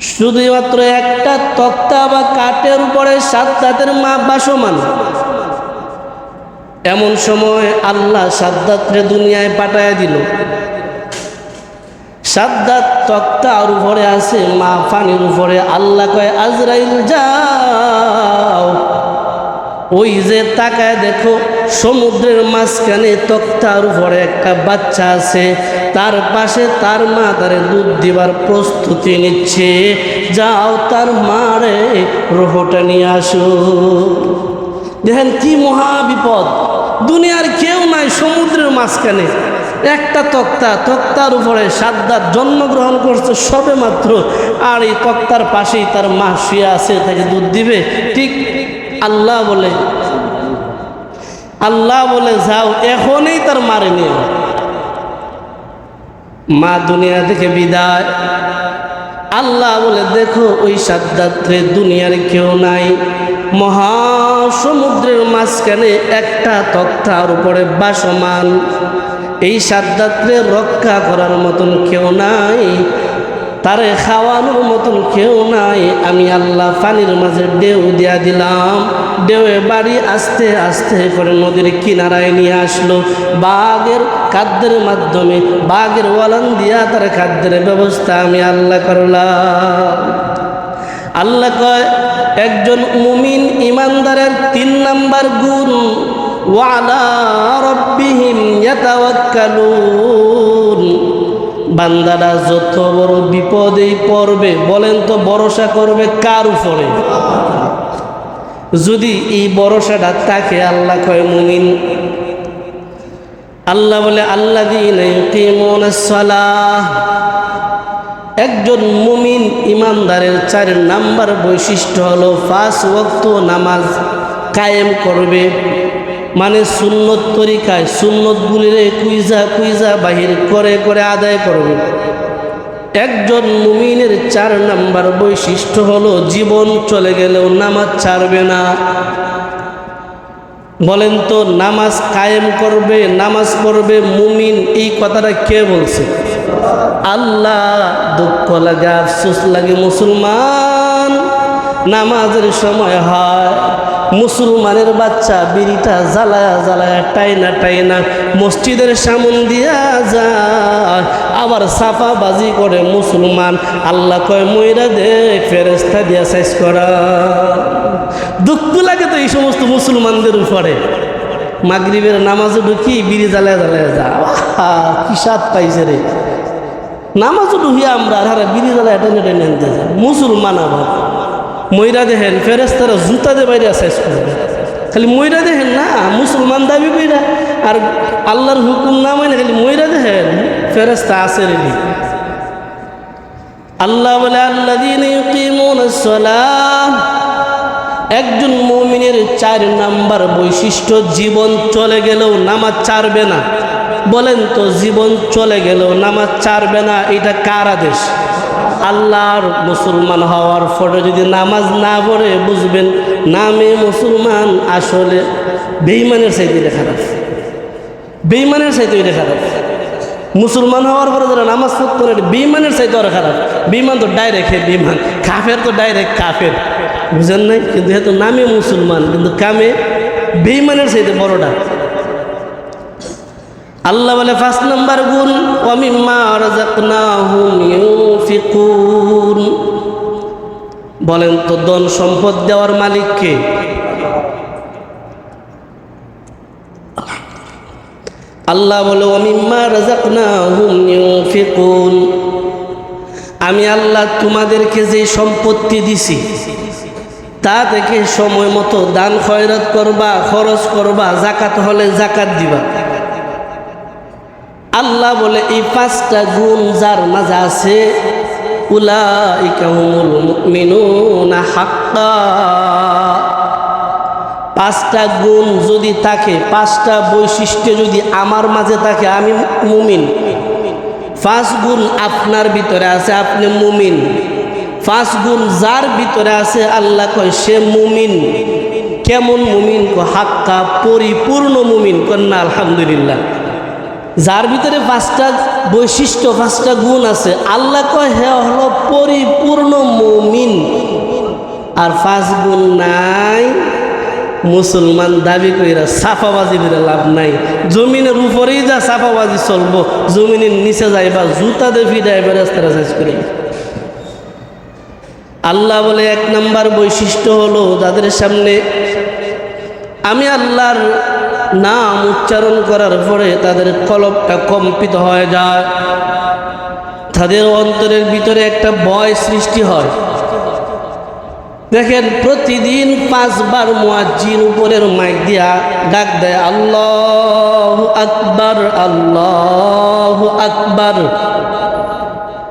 শুধুমাত্র একটা তক্তা বা কাঠের উপরে সাদ্দাতের মা বাসমান এমন সময় আল্লাহ সাদ্দাতরে দুনিয়ায় পাঠায় দিল। সাদ্দাত তক্তার উপরে আছে, মা পানির উপরে। আল্লাহ কয়, আজরাইল, যাও। ওই যে তাকায় দেখো, সমুদ্রের মাঝখানে তক্তার উপরে একটা বাচ্চা আছে। তার পাশে তার মা তারে দুধ দিবার প্রস্তুতি নিচ্ছে। যাও তার মারে রোহটা নিয়ে আসো। দেখেন কি মহা বিপদ। দুনিয়ার কেউ নাই সমুদ্রের মাঝখানে। একটা তক্তা, তক্তার উপরে সাদ্দাত জন্মগ্রহণ করছে সবে মাত্র। আর এই তক্তার পাশেই তার মা শুয়ে আছে, তাকে দুধ দিবে। ঠিক আল্লাহ বলে আল্লাহ বলে, যাও, এখনই তার মারে নিয়ে মা দুনিয়া থেকে বিদায়। আল্লাহ বলে, দেখো, ওই সাদ্দাত্রে দুনিয়ার কেউ নাই। মহাসমুদ্রের মাঝখানে একটা তক্তার উপরে বাসমান। এই সাদ্দাত্রে রক্ষা করার মতন কেউ নাই। তারে খাওয়ানোর মতন কেউ নাই। আমি আল্লাহ পানির মাঝে ডেউ দিয়া দিলাম। ডেউয়ে বাড়ি আস্তে আস্তে করে নদীর কিনারায় নিয়ে আসলো। বাঘের খাদ্যের মাধ্যমে, বাঘের ওয়ালান দিয়া তার খাদ্যের ব্যবস্থা আমি আল্লাহ করলাম। আল্লাহ কয়, একজন মুমিন ইমানদারের তিন নাম্বার গুণ, ওয়ালা রব্বিহিম ইয়াতাওয়াক্কালুন। বান্দারা যত বড় বিপদেই পড়বে, বলেন তো ভরসা করবে কার উপরে? যদি এই ভরসাটা তাকে আল্লাহ কয়, মুমিন। আল্লাহ বলে আল্লাহ একজন মুমিন ইমানদারের চার নাম্বার বৈশিষ্ট্য হলো, পাঁচ ওয়াক্ত নামাজ কায়েম করবে। মানে সুন্নত তরিকায়, সুন্নত সুন্নতগুলিরে কুইজা কুইজা বাহির করে করে আদায় করবে। একজন মুমিনের চার নাম্বার বৈশিষ্ট্য হলো, জীবন চলে গেলেও নামাজ ছাড়বে না। বলেন তো, নামাজ কায়েম করবে, নামাজ পড়বে মুমিন, এই কথাটা কে বলছে? আল্লাহ, দুঃখ লাগে, আফসোস লাগে মুসলমান। নামাজের সময় হয় মুসলমানের বাচ্চা বিড়িটা জ্বালায়া জ্বালায়া টাইনা টাইনা মসজিদের সামন দিয়া যায়। আবার সাফা বাজি করে মুসলমান। আল্লাহ কয় ময়রা দে ফেরেস্তা দিয়া শেষ করা। দুঃখ লাগে তো এই সমস্ত মুসলমানদের উপরে। মাগরিবের নামাজে ঢুকি বিড়ি জ্বালায় জ্বালায় যা কি স্বাদ পাইছে রে। নামাজও ঢুকিয়া আমরা আর বিড়ি জ্বালায় টেনে টেনে আনতে মুসলমান আবার। ময়রা দেখেন ফেরেস্তারা জুতা দিয়ে বাইরে শেষ করবে খালি ময়রা দেখেন না, মুসলমান দাবি বইরা আর আল্লাহর হুকুম না মানে খালি ময়রা দেখেন ফেরেস্তা আছে রেডি আল্লাহ বলে আল্লাহ একজন মমিনের চার নাম্বার বৈশিষ্ট্য, জীবন চলে গেলেও নামাজ ছাড়বে না। বলেন তো, জীবন চলে গেলেও নামাজ ছাড়বে না, এটা কার আদেশ? আল্লাহর মুসলমান হওয়ার পরে যদি নামাজ না পড়ে, বুঝবেন নামে মুসলমান আসলে বেইমানের সাইতে এটা খারাপ। বেইমানের সাইতে এটা খারাপ। মুসলমান হওয়ার পরে যারা নামাজ পড়তো না বেইমানের সাইতে আরও খারাপ। বেইমান তো ডাইরেক্ট হে বেইমান কাফের তো ডাইরেক্ট কাফের। বুঝেন নাই? কিন্তু হ্যাঁ তো নামে মুসলমান, কিন্তু কামে বেইমানের সাইতে বড়টা। আল্লাহ বলে পাঁচ নম্বর গুণ বলেন তো, ধন সম্পদ দেওয়ার মালিককে আল্লাহ বলে অমিম্মা রাজাকনাহুম ইউফিকুন আমি আল্লাহ তোমাদেরকে যে সম্পত্তি দিছি, তা থেকে সময় মতো দান খয়রাত করবা, খরচ করবা, জাকাত হলে জাকাত দিবা। আল্লাহ বলে, এই পাঁচটা গুণ যার মাঝে আছে পাঁচটা গুণ যদি থাকে, পাঁচটা বৈশিষ্ট্য যদি আমার মাঝে থাকে, আমি মুমিন। পাঁচ গুণ আপনার ভিতরে আছে, আপনি মুমিন। পাঁচ গুণ যার ভিতরে আছে, আল্লাহ কয়, সে মুমিন। কেমন মুমিন কো হাক্কা, পরিপূর্ণ মুমিন কন্যা আলহামদুলিল্লাহ। যার ভিতরে পাঁচটা বৈশিষ্ট্য, পাঁচটা গুণ আছে, আল্লাহ কয়, হে হলো পরিপূর্ণ মুমিন। আর পাঁচ গুণ নাই, মুসলমান দাবি কইরা সাফাবাজি করে লাভ নাই। জমিনের উপরেই যা সাফাবাজি চলবো, জমিনের নিচে যাইবা, জুতা দিয়ে ফিরাইবা রাস্তাটা শেষ করে। আল্লাহ বলে, এক নাম্বার বৈশিষ্ট্য হলো যাদের সামনে আমি আল্লাহর নাম উচ্চারণ করার পরে তাদের কলবটা কম্পিত হয়ে যায়। তাদের অন্তরের ভিতরে একটা ভয় সৃষ্টি হয়। দেখেন, প্রতিদিন পাঁচবার মুয়াজ্জিন উপরের মাইক দিয়া ডাক দেয়, আল্লাহ আকবার আল্লাহ আকবার।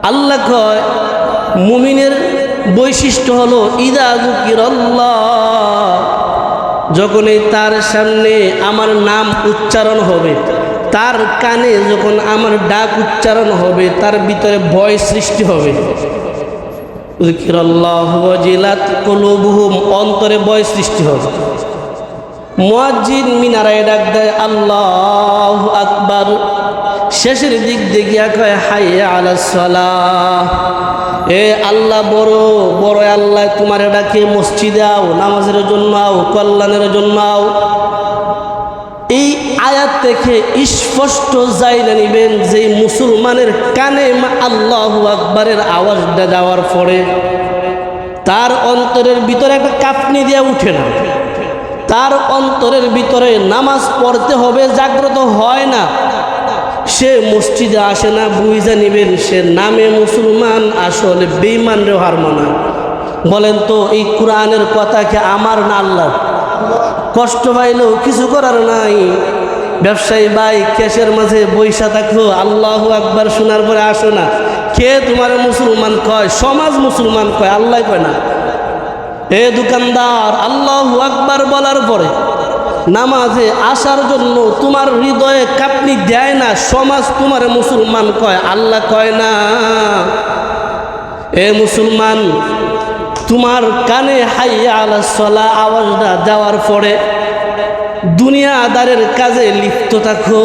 আল্লাহ কয়, মুমিনের বৈশিষ্ট্য হলো, ইদা গুকির যখন এই তার সামনে আমার নাম উচ্চারণ হবে, তার কানে যখন আমার ডাক উচ্চারণ হবে, তার ভিতরে ভয় সৃষ্টি হবে। অন্তরে ভয় সৃষ্টি হবে। মুয়াজ্জিন মিনারায় ডাক দেয়, আল্লাহ আকবার। শেষের দিক দেখিয়া কয় হাইয়া আলাহ এ আল্লাহ, বড় বড় আল্লাহ, তোমার ডাকে মসজিদে আও, নামাজের জন্য আও, কল্যাণের জন্য আও। এই আয়াত থেকে স্পষ্ট জাইলে নিবেন যে মুসলমানের কানে আল্লাহ আকবরের আওয়াজটা যাওয়ার পরে তার অন্তরের ভিতরে একটা কাঁপনি দিয়ে উঠে না। তার অন্তরের ভিতরে নামাজ পড়তে হবে, জাগ্রত হয় না। সে মসজিদে আসে না, বুঝে নিবেন সে নামে মুসলমান, আসলে বেইমান রে হার মানায় বলেন তো, এই কোরআনের কথা কি আমার না আল্লাহ কষ্ট পাইলেও কিছু করার নাই। ব্যবসায়ী ভাই, ক্যাশের মাঝে বৈশা থাকো, আল্লাহ একবার শোনার পরে আসো না। কে তোমার মুসলমান কয়? সমাজ মুসলমান কয়, আল্লাহ কয় না। এ দোকানদার, আল্লাহ আকবার বলার পরে নামাজে আসার জন্য তোমার হৃদয়ে কাপনি দেয় না, সমাজ তোমার মুসলমান কয়? আল্লাহ কয় না। এ মুসলমান, তোমার কানে হাইয়া আল্লাহ সলা আওয়াজটা দেওয়ার পরে দুনিয়াদারের কাজে লিপ্ত থাকো।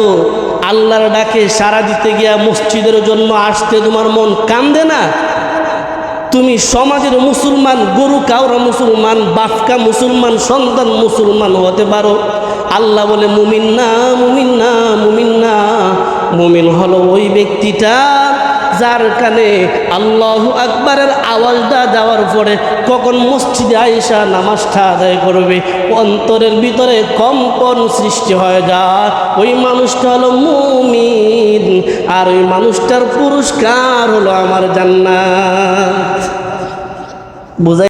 আল্লাহর ডাকে সারা দিতে গিয়া মসজিদের জন্য আসতে তোমার মন কান্দে না? তুমি সমাজের মুসলমান, গরু, কাউরা মুসলমান বাফকা মুসলমান, সন্তান মুসলমান হতে পারো। আল্লাহ বলে, মুমিন না মুমিন না মুমিন না। মুমিন হলো ওই ব্যক্তিটা যার কানে আল্লাহ আকবরের আওয়াজটা দেওয়ার পরে কখন মসজিদে আইসা নামাজটা আদায় করবে, অন্তরের ভিতরে কম্পন সৃষ্টি হয়ে যায়। ওই মানুষটা হলো মুমিন, আর ওই মানুষটার পুরস্কার হলো আমার জান্নাত। বোঝাই